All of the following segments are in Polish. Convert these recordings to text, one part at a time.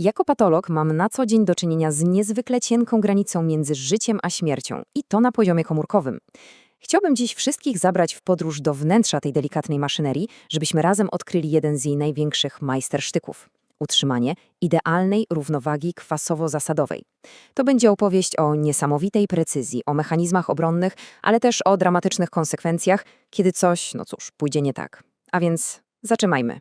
Jako patolog mam na co dzień do czynienia z niezwykle cienką granicą między życiem a śmiercią i to na poziomie komórkowym. Chciałbym dziś wszystkich zabrać w podróż do wnętrza tej delikatnej maszynerii, żebyśmy razem odkryli jeden z jej największych majstersztyków utrzymanie idealnej równowagi kwasowo-zasadowej. To będzie opowieść o niesamowitej precyzji, o mechanizmach obronnych, ale też o dramatycznych konsekwencjach, kiedy coś, no cóż, pójdzie nie tak. A więc zaczynajmy.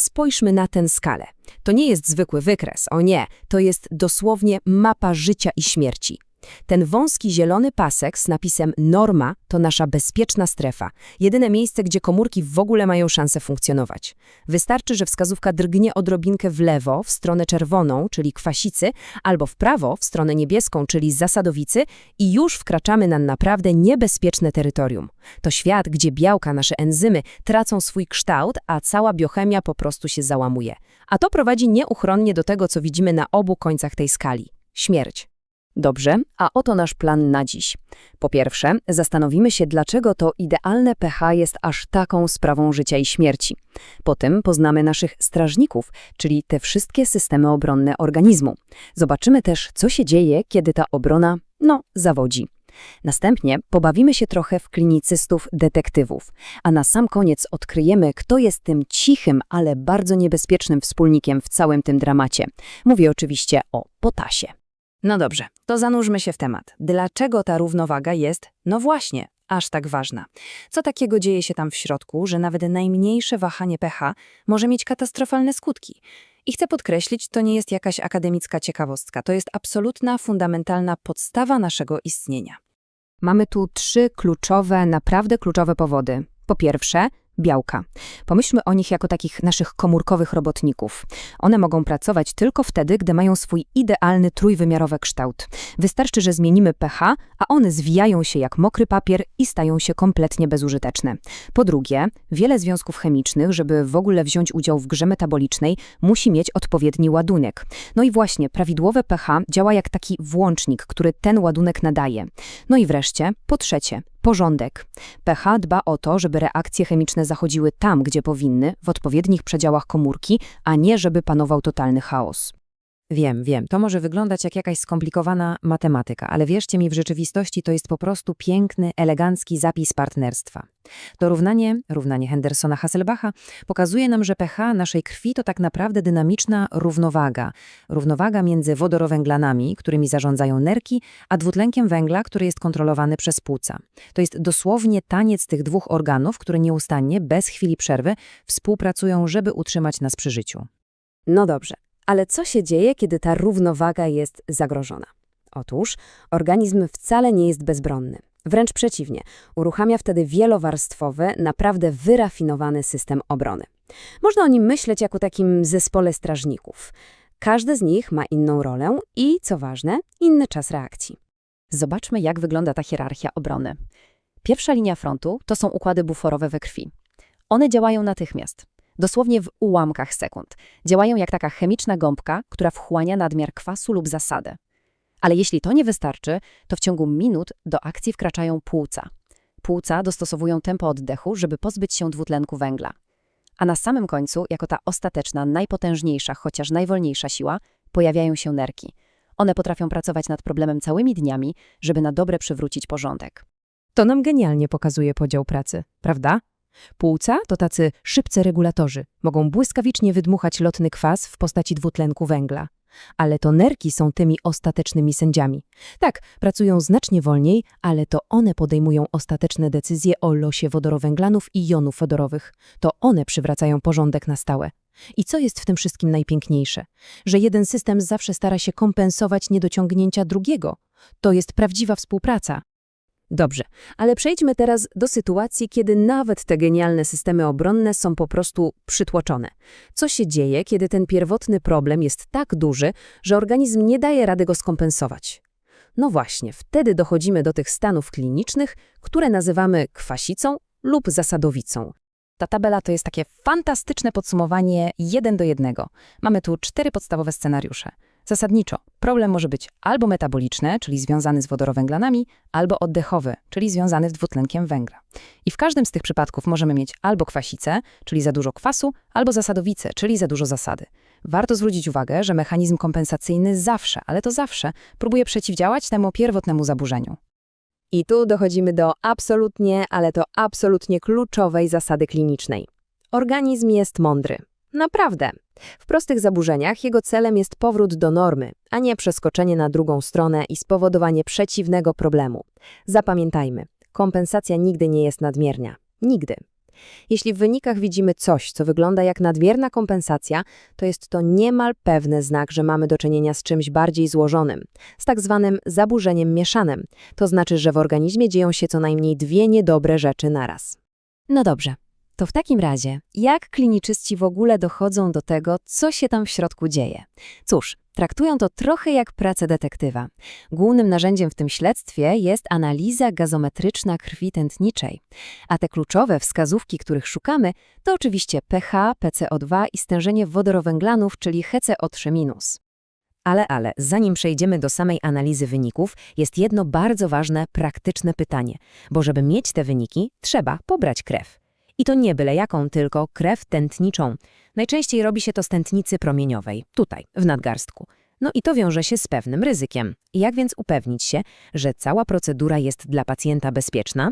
Spójrzmy na tę skalę. To nie jest zwykły wykres, o nie, to jest dosłownie mapa życia i śmierci. Ten wąski zielony pasek z napisem norma to nasza bezpieczna strefa, jedyne miejsce, gdzie komórki w ogóle mają szansę funkcjonować. Wystarczy, że wskazówka drgnie odrobinkę w lewo, w stronę czerwoną, czyli kwasicy, albo w prawo, w stronę niebieską, czyli zasadowicy i już wkraczamy na naprawdę niebezpieczne terytorium. To świat, gdzie białka, nasze enzymy tracą swój kształt, a cała biochemia po prostu się załamuje. A to prowadzi nieuchronnie do tego, co widzimy na obu końcach tej skali – śmierć. Dobrze, a oto nasz plan na dziś. Po pierwsze, zastanowimy się, dlaczego to idealne pH jest aż taką sprawą życia i śmierci. Potem poznamy naszych strażników, czyli te wszystkie systemy obronne organizmu. Zobaczymy też, co się dzieje, kiedy ta obrona, no, zawodzi. Następnie pobawimy się trochę w klinicystów detektywów, a na sam koniec odkryjemy, kto jest tym cichym, ale bardzo niebezpiecznym wspólnikiem w całym tym dramacie. Mówię oczywiście o potasie. No dobrze, to zanurzmy się w temat. Dlaczego ta równowaga jest, no właśnie, aż tak ważna? Co takiego dzieje się tam w środku, że nawet najmniejsze wahanie pH może mieć katastrofalne skutki? I chcę podkreślić, to nie jest jakaś akademicka ciekawostka, to jest absolutna, fundamentalna podstawa naszego istnienia. Mamy tu trzy kluczowe, naprawdę kluczowe powody. Po pierwsze, białka. Pomyślmy o nich jako takich naszych komórkowych robotników. One mogą pracować tylko wtedy, gdy mają swój idealny trójwymiarowy kształt. Wystarczy, że zmienimy pH, a one zwijają się jak mokry papier i stają się kompletnie bezużyteczne. Po drugie, wiele związków chemicznych, żeby w ogóle wziąć udział w grze metabolicznej, musi mieć odpowiedni ładunek. No i właśnie, prawidłowe pH działa jak taki włącznik, który ten ładunek nadaje. No i wreszcie, po trzecie, Porządek. pH dba o to, żeby reakcje chemiczne zachodziły tam, gdzie powinny, w odpowiednich przedziałach komórki, a nie żeby panował totalny chaos. Wiem, wiem, to może wyglądać jak jakaś skomplikowana matematyka, ale wierzcie mi, w rzeczywistości to jest po prostu piękny, elegancki zapis partnerstwa. To równanie, równanie Hendersona-Hasselbacha, pokazuje nam, że pH naszej krwi to tak naprawdę dynamiczna równowaga. Równowaga między wodorowęglanami, którymi zarządzają nerki, a dwutlenkiem węgla, który jest kontrolowany przez płuca. To jest dosłownie taniec tych dwóch organów, które nieustannie, bez chwili przerwy, współpracują, żeby utrzymać nas przy życiu. No dobrze, ale co się dzieje, kiedy ta równowaga jest zagrożona? Otóż organizm wcale nie jest bezbronny. Wręcz przeciwnie, uruchamia wtedy wielowarstwowy, naprawdę wyrafinowany system obrony. Można o nim myśleć jako takim zespole strażników. Każdy z nich ma inną rolę i, co ważne, inny czas reakcji. Zobaczmy, jak wygląda ta hierarchia obrony. Pierwsza linia frontu to są układy buforowe we krwi. One działają natychmiast dosłownie w ułamkach sekund. Działają jak taka chemiczna gąbka, która wchłania nadmiar kwasu lub zasadę. Ale jeśli to nie wystarczy, to w ciągu minut do akcji wkraczają płuca. Płuca dostosowują tempo oddechu, żeby pozbyć się dwutlenku węgla. A na samym końcu, jako ta ostateczna, najpotężniejsza, chociaż najwolniejsza siła, pojawiają się nerki. One potrafią pracować nad problemem całymi dniami, żeby na dobre przywrócić porządek. To nam genialnie pokazuje podział pracy, prawda? Płuca to tacy szybce regulatorzy, mogą błyskawicznie wydmuchać lotny kwas w postaci dwutlenku węgla. Ale to nerki są tymi ostatecznymi sędziami. Tak, pracują znacznie wolniej, ale to one podejmują ostateczne decyzje o losie wodorowęglanów i jonów wodorowych. To one przywracają porządek na stałe. I co jest w tym wszystkim najpiękniejsze? Że jeden system zawsze stara się kompensować niedociągnięcia drugiego. To jest prawdziwa współpraca. Dobrze, ale przejdźmy teraz do sytuacji, kiedy nawet te genialne systemy obronne są po prostu przytłoczone. Co się dzieje, kiedy ten pierwotny problem jest tak duży, że organizm nie daje rady go skompensować? No właśnie, wtedy dochodzimy do tych stanów klinicznych, które nazywamy kwasicą lub zasadowicą. Ta tabela to jest takie fantastyczne podsumowanie jeden do jednego. Mamy tu cztery podstawowe scenariusze. Zasadniczo problem może być albo metaboliczny, czyli związany z wodorowęglanami, albo oddechowy, czyli związany z dwutlenkiem węgla. I w każdym z tych przypadków możemy mieć albo kwasicę, czyli za dużo kwasu, albo zasadowicę, czyli za dużo zasady. Warto zwrócić uwagę, że mechanizm kompensacyjny zawsze, ale to zawsze, próbuje przeciwdziałać temu pierwotnemu zaburzeniu. I tu dochodzimy do absolutnie, ale to absolutnie kluczowej zasady klinicznej. Organizm jest mądry. Naprawdę. W prostych zaburzeniach jego celem jest powrót do normy, a nie przeskoczenie na drugą stronę i spowodowanie przeciwnego problemu. Zapamiętajmy, kompensacja nigdy nie jest nadmierna. Nigdy. Jeśli w wynikach widzimy coś, co wygląda jak nadmierna kompensacja, to jest to niemal pewny znak, że mamy do czynienia z czymś bardziej złożonym, z tak zwanym zaburzeniem mieszanym. To znaczy, że w organizmie dzieją się co najmniej dwie niedobre rzeczy naraz. No dobrze. To w takim razie, jak kliniczyści w ogóle dochodzą do tego, co się tam w środku dzieje? Cóż, traktują to trochę jak pracę detektywa. Głównym narzędziem w tym śledztwie jest analiza gazometryczna krwi tętniczej. A te kluczowe wskazówki, których szukamy, to oczywiście pH, PCO2 i stężenie wodorowęglanów, czyli HCO3-. Ale, ale, zanim przejdziemy do samej analizy wyników, jest jedno bardzo ważne, praktyczne pytanie, bo żeby mieć te wyniki, trzeba pobrać krew. I to nie byle jaką, tylko krew tętniczą. Najczęściej robi się to z tętnicy promieniowej, tutaj, w nadgarstku. No i to wiąże się z pewnym ryzykiem. Jak więc upewnić się, że cała procedura jest dla pacjenta bezpieczna?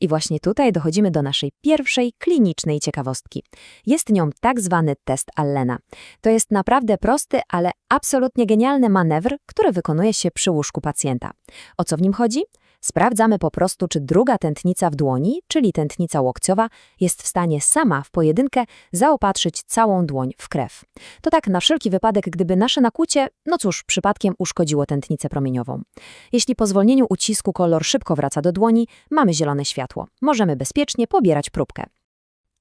I właśnie tutaj dochodzimy do naszej pierwszej klinicznej ciekawostki. Jest nią tak zwany test Allena. To jest naprawdę prosty, ale absolutnie genialny manewr, który wykonuje się przy łóżku pacjenta. O co w nim chodzi? Sprawdzamy po prostu, czy druga tętnica w dłoni, czyli tętnica łokciowa, jest w stanie sama w pojedynkę zaopatrzyć całą dłoń w krew. To tak na wszelki wypadek, gdyby nasze nakłucie, no cóż, przypadkiem uszkodziło tętnicę promieniową. Jeśli po zwolnieniu ucisku kolor szybko wraca do dłoni, mamy zielone światło. Możemy bezpiecznie pobierać próbkę.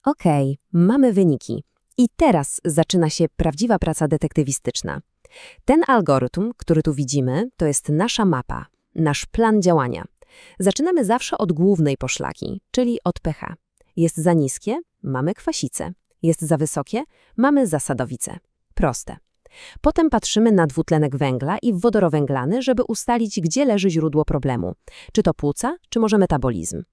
Okej, mamy wyniki. I teraz zaczyna się prawdziwa praca detektywistyczna. Ten algorytm, który tu widzimy, to jest nasza mapa, nasz plan działania. Zaczynamy zawsze od głównej poszlaki, czyli od pH. Jest za niskie? Mamy kwasicę. Jest za wysokie? Mamy zasadowicę. Proste. Potem patrzymy na dwutlenek węgla i wodorowęglany, żeby ustalić, gdzie leży źródło problemu. Czy to płuca, czy może metabolizm.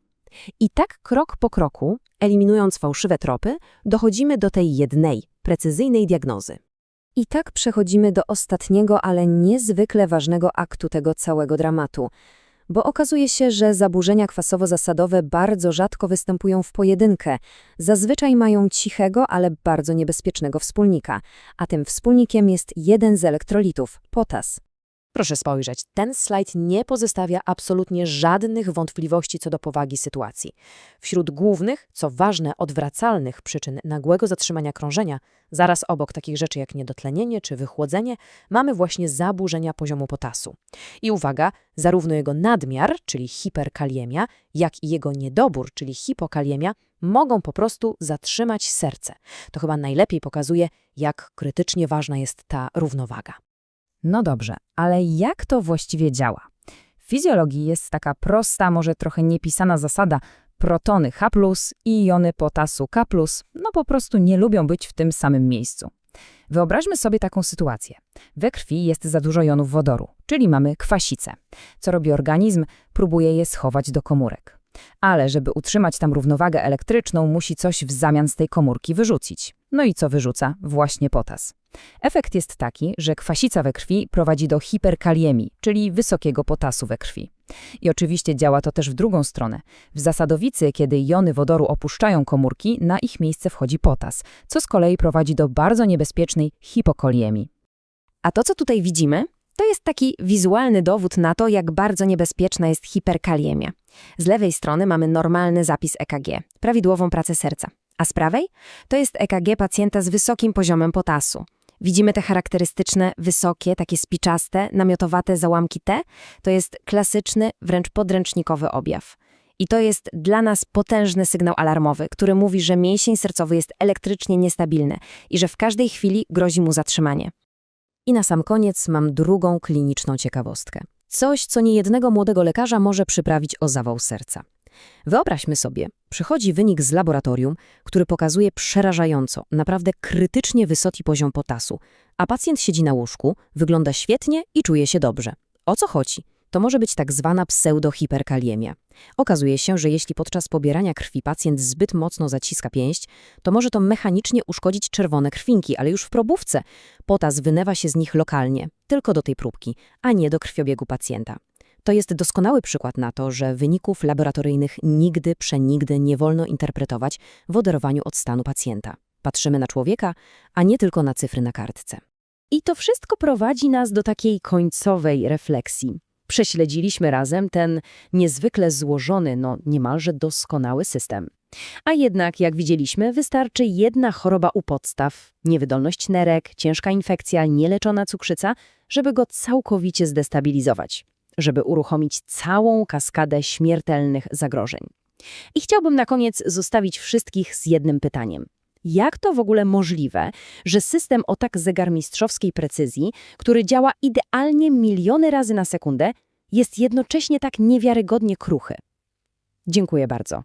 I tak krok po kroku, eliminując fałszywe tropy, dochodzimy do tej jednej, precyzyjnej diagnozy. I tak przechodzimy do ostatniego, ale niezwykle ważnego aktu tego całego dramatu. Bo okazuje się, że zaburzenia kwasowo-zasadowe bardzo rzadko występują w pojedynkę. Zazwyczaj mają cichego, ale bardzo niebezpiecznego wspólnika. A tym wspólnikiem jest jeden z elektrolitów – potas. Proszę spojrzeć, ten slajd nie pozostawia absolutnie żadnych wątpliwości co do powagi sytuacji. Wśród głównych, co ważne, odwracalnych przyczyn nagłego zatrzymania krążenia, zaraz obok takich rzeczy jak niedotlenienie czy wychłodzenie, mamy właśnie zaburzenia poziomu potasu. I uwaga, zarówno jego nadmiar, czyli hiperkaliemia, jak i jego niedobór, czyli hipokaliemia, mogą po prostu zatrzymać serce. To chyba najlepiej pokazuje, jak krytycznie ważna jest ta równowaga. No dobrze, ale jak to właściwie działa? W fizjologii jest taka prosta, może trochę niepisana zasada protony H+, i jony potasu K+, no po prostu nie lubią być w tym samym miejscu. Wyobraźmy sobie taką sytuację. We krwi jest za dużo jonów wodoru, czyli mamy kwasicę. Co robi organizm? Próbuje je schować do komórek. Ale żeby utrzymać tam równowagę elektryczną, musi coś w zamian z tej komórki wyrzucić. No i co wyrzuca? Właśnie potas. Efekt jest taki, że kwasica we krwi prowadzi do hiperkaliemii, czyli wysokiego potasu we krwi. I oczywiście działa to też w drugą stronę. W zasadowicy, kiedy jony wodoru opuszczają komórki, na ich miejsce wchodzi potas, co z kolei prowadzi do bardzo niebezpiecznej hipokoliemii. A to, co tutaj widzimy, to jest taki wizualny dowód na to, jak bardzo niebezpieczna jest hiperkaliemia. Z lewej strony mamy normalny zapis EKG, prawidłową pracę serca, a z prawej to jest EKG pacjenta z wysokim poziomem potasu. Widzimy te charakterystyczne, wysokie, takie spiczaste, namiotowate załamki T. To jest klasyczny, wręcz podręcznikowy objaw. I to jest dla nas potężny sygnał alarmowy, który mówi, że mięsień sercowy jest elektrycznie niestabilny i że w każdej chwili grozi mu zatrzymanie. I na sam koniec mam drugą kliniczną ciekawostkę. Coś, co niejednego młodego lekarza może przyprawić o zawał serca. Wyobraźmy sobie, przychodzi wynik z laboratorium, który pokazuje przerażająco, naprawdę krytycznie wysoki poziom potasu, a pacjent siedzi na łóżku, wygląda świetnie i czuje się dobrze. O co chodzi? To może być tak zwana pseudohiperkaliemia. Okazuje się, że jeśli podczas pobierania krwi pacjent zbyt mocno zaciska pięść, to może to mechanicznie uszkodzić czerwone krwinki, ale już w probówce potas wylewa się z nich lokalnie, tylko do tej próbki, a nie do krwiobiegu pacjenta. To jest doskonały przykład na to, że wyników laboratoryjnych nigdy, przenigdy nie wolno interpretować w oderwaniu od stanu pacjenta. Patrzymy na człowieka, a nie tylko na cyfry na kartce. I to wszystko prowadzi nas do takiej końcowej refleksji. Prześledziliśmy razem ten niezwykle złożony, no niemalże doskonały system. A jednak, jak widzieliśmy, wystarczy jedna choroba u podstaw, niewydolność nerek, ciężka infekcja, nieleczona cukrzyca, żeby go całkowicie zdestabilizować, żeby uruchomić całą kaskadę śmiertelnych zagrożeń. I chciałbym na koniec zostawić wszystkich z jednym pytaniem. Jak to w ogóle możliwe, że system o tak zegarmistrzowskiej precyzji, który działa idealnie miliony razy na sekundę, jest jednocześnie tak niewiarygodnie kruchy? Dziękuję bardzo.